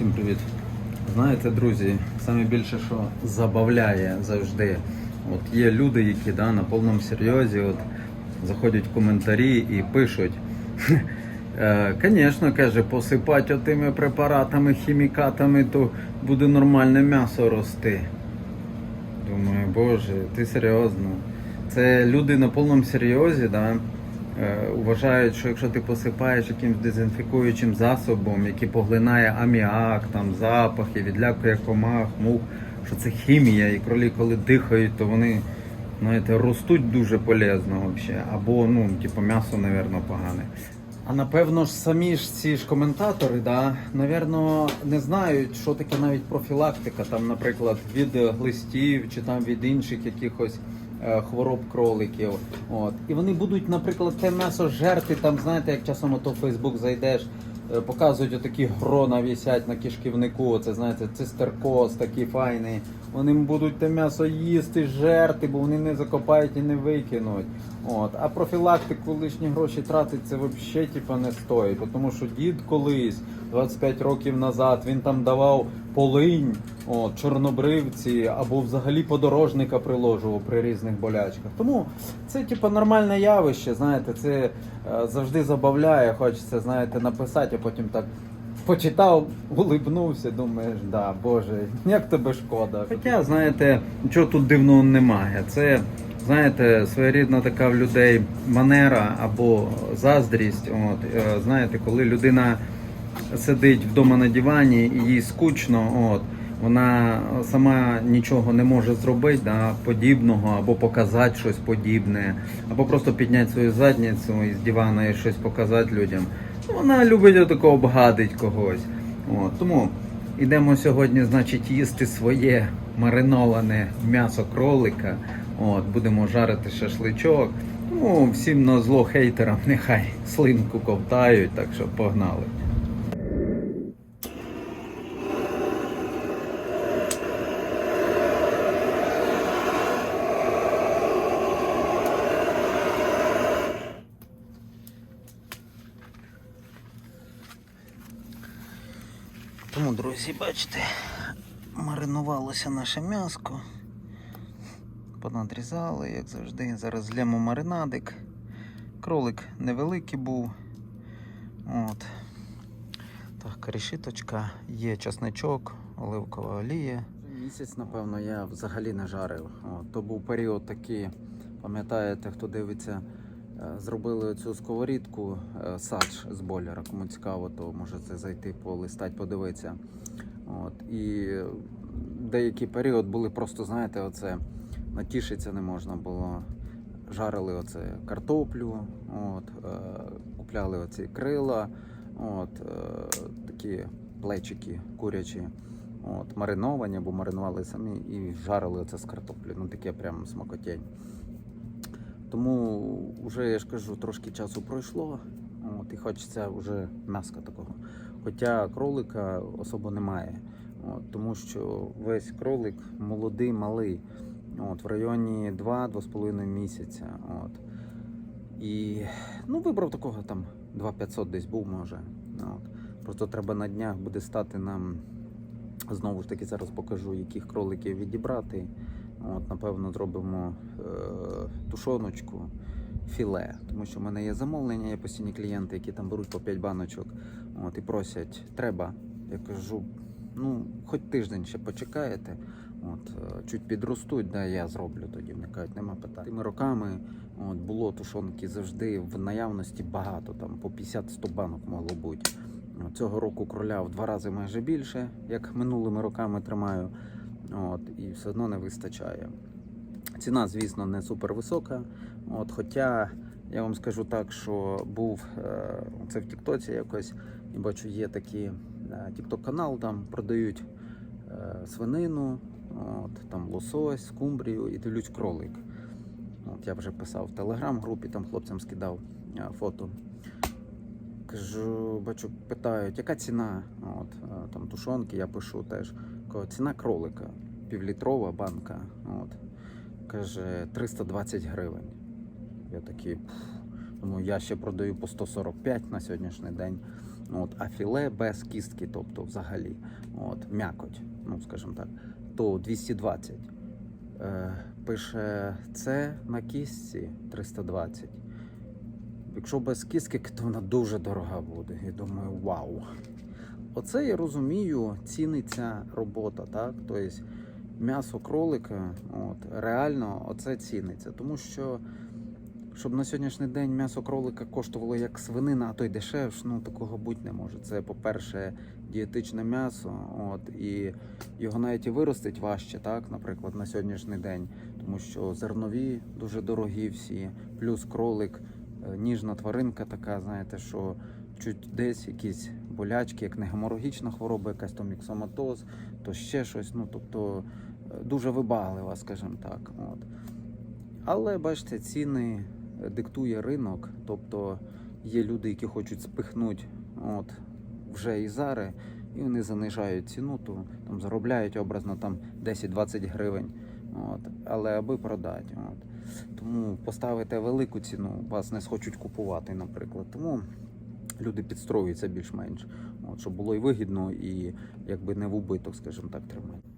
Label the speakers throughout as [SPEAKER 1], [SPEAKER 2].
[SPEAKER 1] Всім привіт. Знаєте, друзі, саме більше, що забавляє завжди. От є люди, які да, на повному серйозі от, заходять в коментарі і пишуть. Звісно, каже, посипати отими препаратами, хімікатами, то буде нормальне м'ясо рости. Думаю, боже, ти серйозно. Це люди на повному серйозі, да, е, вважають, що якщо ти посипаєш якимось дезінфікуючим засобом, який поглинає аміак, там, запахи, відлякує комах, мух, що це хімія, і кролі, коли дихають, то вони знаєте, ростуть дуже полезно взагалі. Або ну, типу, м'ясо, мабуть, погане. А напевно ж самі ж ці ж коментатори, да, напевно, не знають, що таке навіть профілактика, там, наприклад, від е, глистів чи там від інших якихось е, хвороб кроликів. От. І вони будуть, наприклад, те м'ясо жерти, там, знаєте, як часом ото в Фейсбук зайдеш, е, показують отакі грона вісять на кишківнику, це знаєте, цистеркоз такий файний. Вони будуть те м'ясо їсти, жерти, бо вони не закопають і не викинуть. От. А профілактику лишні гроші тратить це взагалі типа, не стоїть. Тому що дід колись, 25 років назад, він там давав полинь, от, чорнобривці або взагалі подорожника приложував при різних болячках. Тому це типа нормальне явище, знаєте, це е, завжди забавляє, хочеться, знаєте, написати, а потім так. Почитав, улибнувся, думаєш, да, боже, як тебе шкода. Хоча, знаєте, нічого тут дивного немає. Це, знаєте, своєрідна така в людей манера або заздрість. От, е, знаєте, коли людина сидить вдома на дивані і їй скучно, от, вона сама нічого не може зробити да, подібного, або показати щось подібне, або просто підняти свою задницю із дивана і щось показати людям. Ну, Вона любить отако обгадить когось. От, тому йдемо сьогодні, значить, їсти своє мариноване м'ясо кролика. От, будемо жарити шашличок. Тому всім на зло хейтерам нехай слинку ковтають, так що погнали. Друзі, бачите, маринувалося наше м'яско. Понадрізали, як завжди. Зараз злємо маринадик. Кролик невеликий був. От. Так, решіточка, є часничок, оливкова олія. Місяць, напевно, я взагалі не жарив. От, то був період такий, пам'ятаєте, хто дивиться, зробили цю сковорідку е, садж з бойлера. Кому цікаво, то можете зайти полистати, подивитися. От, і деякий період були просто, знаєте, оце натішитися не можна було. Жарили оце картоплю, от, е, купляли оці крила, от, е, такі плечики курячі, от, мариновані або маринували самі і жарили оце з картоплі. Ну таке прям смакотень. Тому вже я ж кажу, трошки часу пройшло, от, і хочеться вже м'яска такого. Хоча кролика особо немає, от, тому що весь кролик молодий, малий. От, в районі 2-2,5 місяця. От. І ну, вибрав такого там 2500 десь був, може. От. Просто треба на днях буде стати нам. Знову ж таки, зараз покажу, яких кроликів відібрати. От, Напевно, зробимо е- тушоночку, філе. Тому що в мене є замовлення, є постійні клієнти, які там беруть по 5 баночок от, і просять, треба. Я кажу, ну, хоч тиждень ще почекаєте. От, е, чуть підростуть, да, я зроблю тоді. Вони кажуть, нема питань. Тими роками от, було тушонки завжди в наявності багато, там по 50-100 банок могло бути. Цього року кроля в два рази майже більше, як минулими роками тримаю. От, і все одно не вистачає. Ціна, звісно, не супер висока. От, хоча я вам скажу так, що був е, це в Тіктоці якось, і бачу, є такий Тікток канал, там продають е, свинину. От, там лосось, скумбрію і дивлюсь кролик. От, Я вже писав в телеграм-групі, там хлопцям скидав фото. Кажу, бачу, питають, яка ціна От, там тушонки, я пишу теж. Кажу, ціна кролика, півлітрова банка. От. Каже, 320 гривень. Я такий, думаю, я ще продаю по 145 на сьогоднішній день. от, а філе без кістки, тобто взагалі, от, м'якоть, ну скажімо так, то 220. Е, пише це на кістці 320. Якщо без кістки, то вона дуже дорога буде. Я думаю, вау. Оце я розумію, ціниться робота, так? Тобто м'ясо кролика, от, реально оце ціниться. Тому що, щоб на сьогоднішній день м'ясо кролика коштувало як свинина, а то й дешевше, ну такого бути не може. Це, по-перше, дієтичне м'ясо, от, і його навіть і виростить важче, так, наприклад, на сьогоднішній день, тому що зернові дуже дорогі всі, плюс кролик, е, ніжна тваринка така, знаєте, що чуть десь якісь болячки, як не геморагічна хвороба, якась то міксоматоз, то ще щось. Ну тобто е, дуже вибаглива, скажімо так. От. Але бачите, ціни е, диктує ринок, тобто є люди, які хочуть спихнути от, вже і зараз, і вони занижають ціну, то там заробляють образно там 10-20 гривень. От, але аби продати. От. Тому поставите велику ціну, вас не схочуть купувати, наприклад. Тому люди підстроюються більш-менш, щоб було і вигідно, і якби не в убиток, скажімо так, тримати.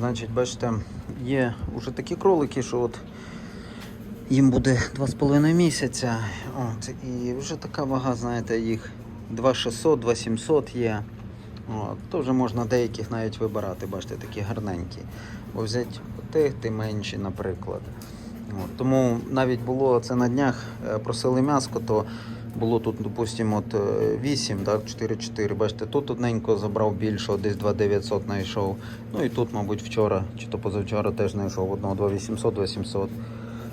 [SPEAKER 1] Значить, бачите, є вже такі кролики, що от їм буде 2,5 місяця. От, і вже така вага, знаєте, їх 2600, 2700 є. От, то вже можна деяких навіть вибирати, бачите, такі гарненькі. Бо взяти тих, ти менші, наприклад. От, тому навіть було це на днях е, просили м'яско, то було тут, допустимо, от е, 8, так, 4-4. Бачите, тут одненько забрав більше, десь 2900 знайшов. Ну і тут, мабуть, вчора чи то позавчора теж знайшов одного 2800, 2700.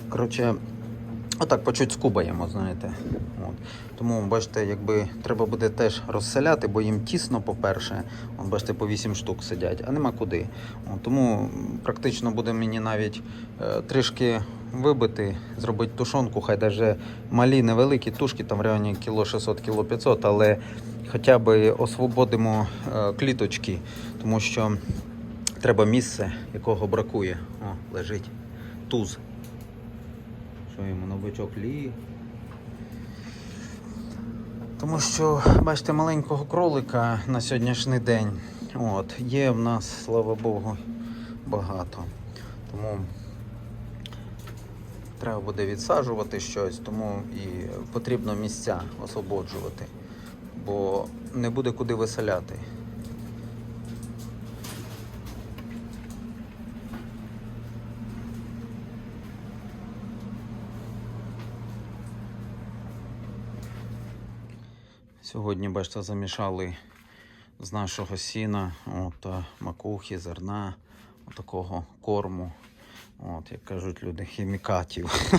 [SPEAKER 1] Коротше, отак по скубаємо, знаєте. От. Тому, бачите, якби треба буде теж розселяти, бо їм тісно, по-перше. Бачите, по 8 штук сидять, а нема куди. От, тому практично буде мені навіть е, трішки вибити, зробити тушонку, хай даже малі невеликі тушки, там в районі кіло 600, кіло 500, але хоча б освободимо е, кліточки, тому що треба місце, якого бракує. О, лежить туз. Що йому на бочок ліг. Тому що, бачите, маленького кролика на сьогоднішній день от, є в нас, слава Богу, багато. Тому треба буде відсаджувати щось, тому і потрібно місця освободжувати, бо не буде куди виселяти. Сьогодні, бачите, замішали з нашого сіна, от, макухи, зерна, такого корму. От, як кажуть люди, хімікатів.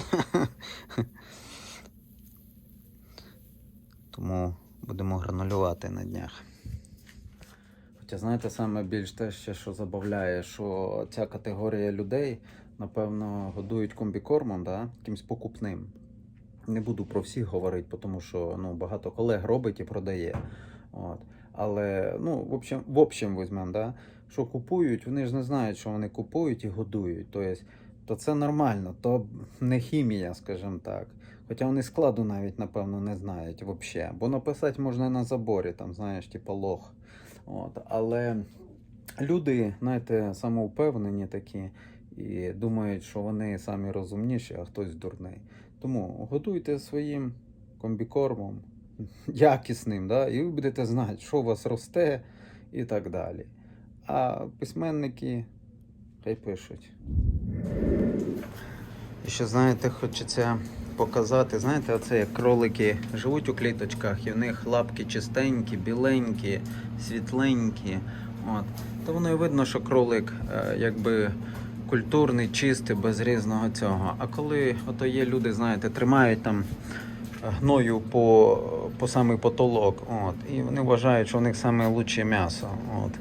[SPEAKER 1] Тому будемо гранулювати на днях. Хоча, знаєте, саме більш те, ще, що забавляє, що ця категорія людей, напевно, годують комбікормом, да? якимсь покупним. Не буду про всіх говорити, тому що ну, багато колег робить і продає. От. Але ну, в общем, в общем візьмемо, да? що купують, вони ж не знають, що вони купують і годують. Тобто, то це нормально, то не хімія, скажімо так. Хоча вони складу навіть, напевно, не знають взагалі. Бо написати можна на заборі, там, знаєш, типу лох. От. Але люди, знаєте, самовпевнені такі і думають, що вони самі розумніші, а хтось дурний. Тому готуйте своїм комбікормом, якісним, да? і ви будете знати, що у вас росте і так далі. А письменники хай пишуть. І ще, знаєте, хочеться показати, знаєте, оце як кролики живуть у кліточках, і в них лапки чистенькі, біленькі, світленькі. От. То воно і видно, що кролик е, якби культурний, чистий, без різного цього. А коли ото є люди, знаєте, тримають там гною по, по самий потолок, от, і вони вважають, що у них лучше м'ясо. От.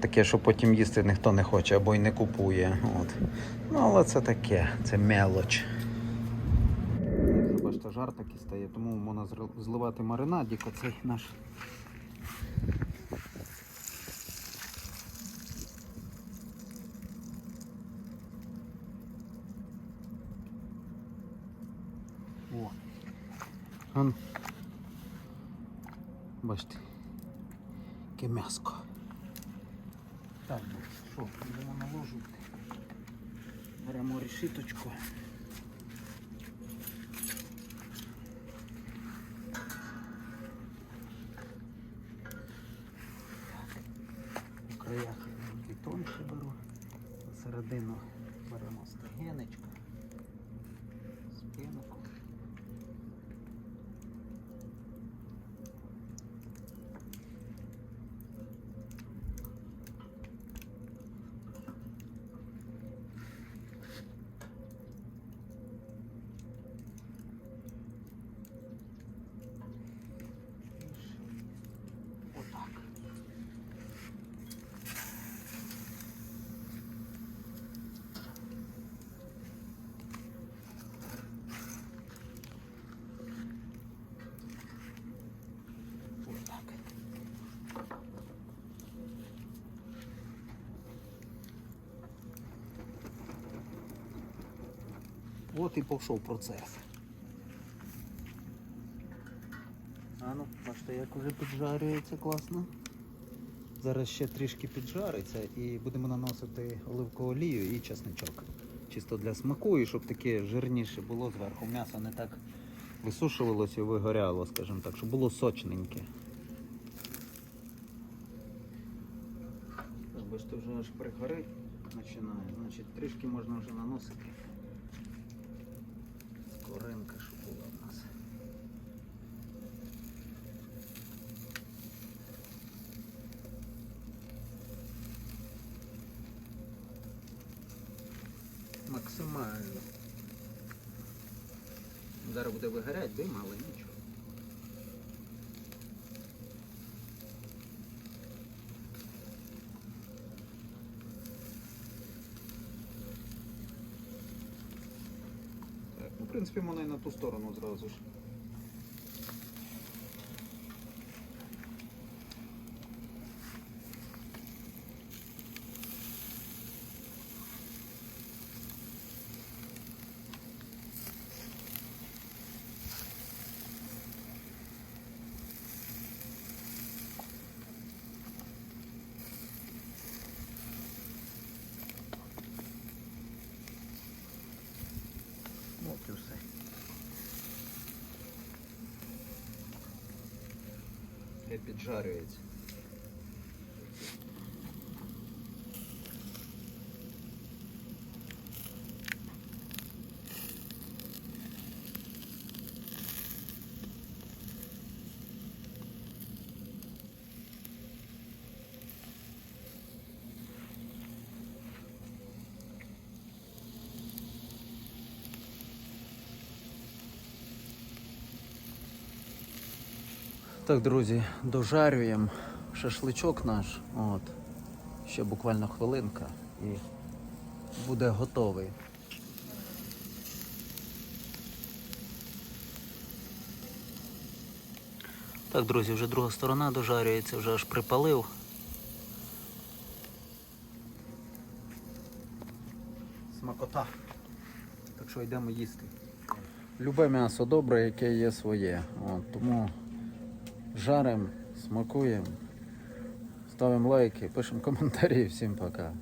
[SPEAKER 1] таке, що потім їсти ніхто не хоче або й не купує. От. Ну, але це таке, це мелоч. Бачите, жар такий стає, тому можна зливати маринадік, оцей наш. О. Он. Бачите. Яке м'яско. Так, ну що, будемо наложувати. Беремо решіточку. У краях тонше беру, середину беремо стегенечко, спинку. Отак. Отак. От і пішов процес. А ну, бачите, як вже піджарюється класно. Зараз ще трішки піджариться і будемо наносити оливкову олію і чесничок. Чисто для смаку і щоб таке жирніше було зверху. М'ясо не так висушувалося і вигоряло, скажімо так, щоб було сочненьке. Бачите, вже аж пригорить починає. Значить, трішки можна вже наносити. Скоринка, що була в нас. Максимально. Зараз буде вигорять дим, але нічого. Так, ну, в принципі, можна на ту сторону зразу ж. Піджарюється. Так, друзі, дожарюємо шашличок наш. От. Ще буквально хвилинка і буде готовий. Так, друзі, вже друга сторона дожарюється, вже аж припалив. Смакота. Так що йдемо їсти. Любе м'ясо добре, яке є своє. От, тому жаримо, смакуємо, ставимо лайки, пишемо коментарі. Всім пока.